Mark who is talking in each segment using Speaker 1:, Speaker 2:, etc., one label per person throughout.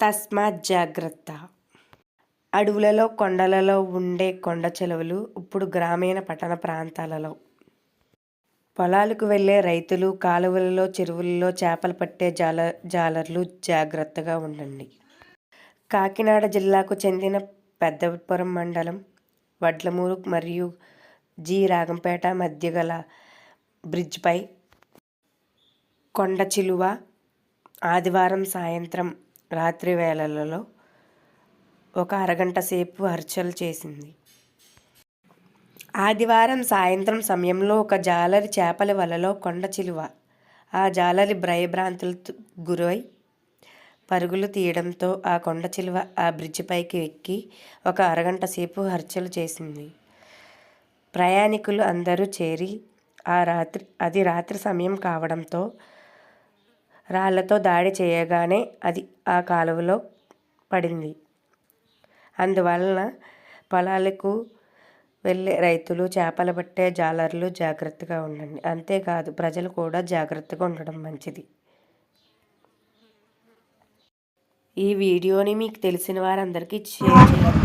Speaker 1: తస్మాత్ జాగ్రత్త. అడవులలో కొండలలో ఉండే కొండ చెలువలు ఇప్పుడు గ్రామీణ పట్టణ ప్రాంతాలలో. పొలాలకు వెళ్ళే రైతులు కాలువలలో చెరువులలో చేపలు పట్టే జాల జాలర్లు జాగ్రత్తగా ఉండండి. కాకినాడ జిల్లాకు చెందిన పెద్దపురం మండలం వడ్లమూరు మరియు జి. రాగంపేట మధ్య గల బ్రిడ్జ్పై కొండ చిలువ ఆదివారం సాయంత్రం రాత్రి వేళలలో ఒక అరగంట సేపు హర్చల్ చేసింది. ఆదివారం సాయంత్రం సమయంలో ఒక జాలరి చేపల వలలో కొండ చిలువ. ఆ జాలరి భయభ్రాంతులకు గురై పరుగులు తీయడంతో ఆ కొండ చిలువ ఆ బ్రిడ్జి పైకి ఎక్కి ఒక అరగంట సేపు హర్చలు చేసింది. ప్రయాణికులు అందరూ చేరి ఆ రాత్రి అది రాత్రి సమయం కావడంతో రాళ్ళతో దాడి చేయగానే అది ఆ కాలువలో పడింది. అందువలన పొలాలకు వెళ్ళే రైతులు చేపలు పట్టే జాలర్లు జాగ్రత్తగా ఉండండి. అంతేకాదు ప్రజలు కూడా జాగ్రత్తగా ఉండడం మంచిది. ఈ వీడియోని మీకు తెలిసిన వారందరికీ షేర్ చేయండి.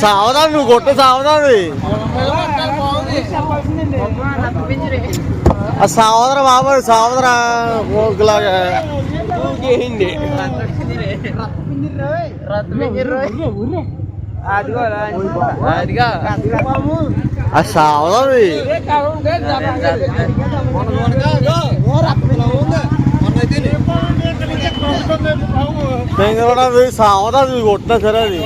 Speaker 2: సావదా నువ్వు కొట్టు సావదాది సావదరా బాబోయ్ సావదరా ఓకులాగా ఆ సావదాది నేను కూడా సావదా కొట్టినా సరే అది